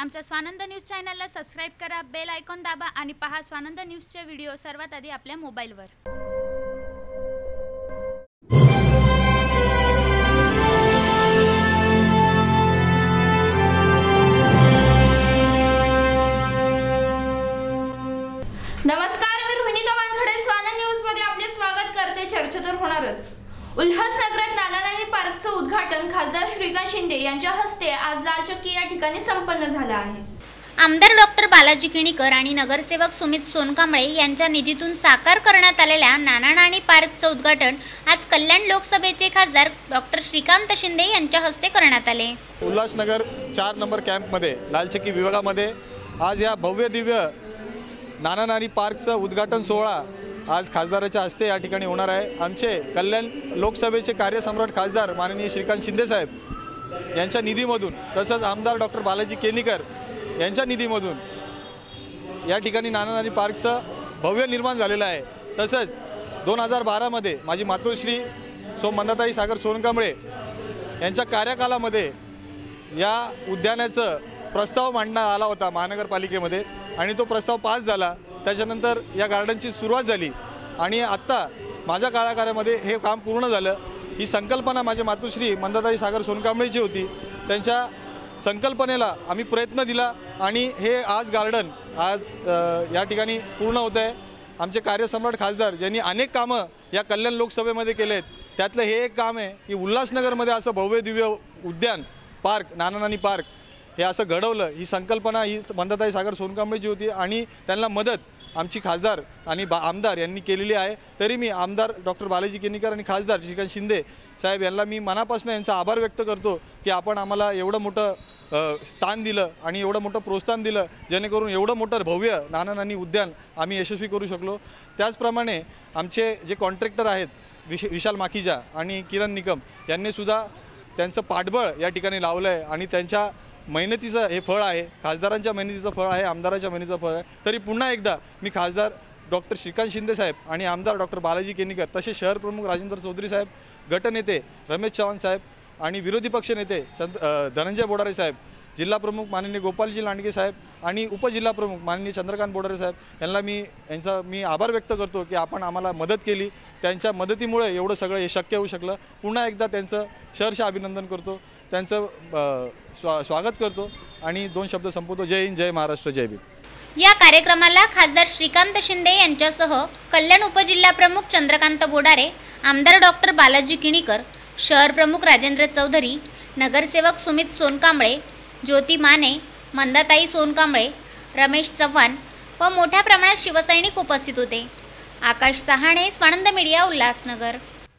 आमच्या स्वानंद न्यूज चॅनलला सबस्क्राईब करा बेल आयकॉन दाबा आणि पहा स्वानंद न्यूजचे व्हिडिओ सर्वात आधी आपल्या मोबाईलवर. नमस्कार मी रोहिणी गवानखडे स्वानंद न्यूजमध्ये आपले स्वागत करते. चर्चा होणारच. उल्हासनगरात नानानानी पार्कचं उद्घाटन खासदार श्रीकांत शिंदे यांच्या हस्ते आज लालचक्की या ठिकाणी संपन्न झालं आहे. आमदार डॉक्टर बालाजी किणीकर आणि नगरसेवक सुमित सोनकांबळे यांच्या निधीतून साकार करण्यात आलेल्या नाना नानी पार्कचं उद्घाटन आज कल्याण लोकसभेचे खासदार डॉक्टर श्रीकांत शिंदे यांच्या हस्ते करण्यात आले. उल्हासनगर चार नंबर कॅम्पमध्ये लालचक्की विभागामध्ये आज या भव्य दिव्य नाना नानी पार्कचं उद्घाटन सोहळा आज खासदाराच्या हस्ते या ठिकाणी होणार आहे. आमचे कल्याण लोकसभेचे कार्यसम्राट खासदार माननीय श्रीकांत शिंदेसाहेब यांच्या निधीमधून तसंच आमदार डॉक्टर बालाजी केनीकर यांच्या निधीमधून या ठिकाणी नानानानी पार्कचं भव्य निर्माण झालेलं आहे. तसंच दोन हजार बारामध्ये माझी मातोश्री सो मंदाताई सागर सोनकांबळे यांच्या कार्यकालामध्ये या उद्यानाचं प्रस्ताव मांडण्यात आला होता महानगरपालिकेमध्ये आणि तो प्रस्ताव पास झाला. त्याच्यानंतर या गार्डनची सुरुवात झाली आणि आत्ता माझ्या काळाकारामध्ये हे काम पूर्ण झालं. ही संकल्पना माझ्या मातोश्री मंदाताई सागर सोनकांबळेची होती. त्यांच्या संकल्पनेला आम्ही प्रयत्न दिला आणि हे आज गार्डन आज या ठिकाणी पूर्ण होतं आहे. आमचे कार्यसम्राट खासदार ज्यांनी अनेक कामं या कल्याण लोकसभेमध्ये केले आहेत त्यातलं हे एक काम आहे की उल्हासनगरमध्ये असं भव्य दिव्य उद्यान पार्क नाना नानी पार्क हे असं घडवलं. ही संकल्पना ही मंदाताई सागर सोनकांबळेची होती आणि त्यांना मदत आमची खासदार आणि बा आमदार यांनी केलेली आहे. तरी मी आमदार डॉक्टर बालाजी केनीकर आणि खासदार श्रीकांत शिंदे साहेब यांना मी मनापासून यांचा आभार व्यक्त करतो की आपण आम्हाला एवढं मोठं स्थान दिलं आणि एवढं मोठं प्रोत्साहन दिलं जेणेकरून एवढं मोठं भव्य नाना नानी उद्यान आम्ही यशस्वी करू शकलो. त्याचप्रमाणे आमचे जे कॉन्ट्रॅक्टर आहेत विश विशाल माखीजा आणि किरण निकम यांनीसुद्धा त्यांचं पाठबळ या ठिकाणी लावलं आहे आणि त्यांच्या मेहनतीचं हे फळ आहे खासदारांच्या मेहनतीचं फळ आहे आमदारांच्या मेहनतीचं फळ आहे. तरी पुन्हा एकदा मी खासदार डॉक्टर श्रीकांत शिंदे साहेब आणि आमदार डॉक्टर बालाजी केनीकर तसे शहर प्रमुख राजेंद्र चौधरी साहेब गटनेते रमेश चव्हाण साहेब आणि विरोधी पक्ष नेते चंद धनंजय बोडारे साहेब जिल्हा प्रमुख माननीय गोपालजी लांडगे साहेब आणि उपजिल्हा प्रमुख माननीय चंद्रकांत बोडारे साहेब यांना मी यांचा मी आभार व्यक्त करतो की आपण आम्हाला मदत केली. त्यांच्या मदतीमुळे एवढं सगळं हे शक्य होऊ शकलं. पुन्हा एकदा त्यांचं शहरशः अभिनंदन करतो. त्यांचं स्वा स्वागत करतो आणि दोन शब्द संपवतो. जय हिंद जय महाराष्ट्र जय भीम. या कार्यक्रमाला खासदार श्रीकांत शिंदे यांच्यासह कल्याण उपजिल्हाप्रमुख चंद्रकांत बोडारे आमदार डॉक्टर बालाजी किणीकर शहर प्रमुख राजेंद्र चौधरी नगरसेवक सुमित सोनकांबळे ज्योती माने मंदाताई सोनकांबळे रमेश चव्हाण व मोठ्या प्रमाणात शिवसैनिक उपस्थित होते. आकाश सहाणे स्वानंद मीडिया उल्हासनगर.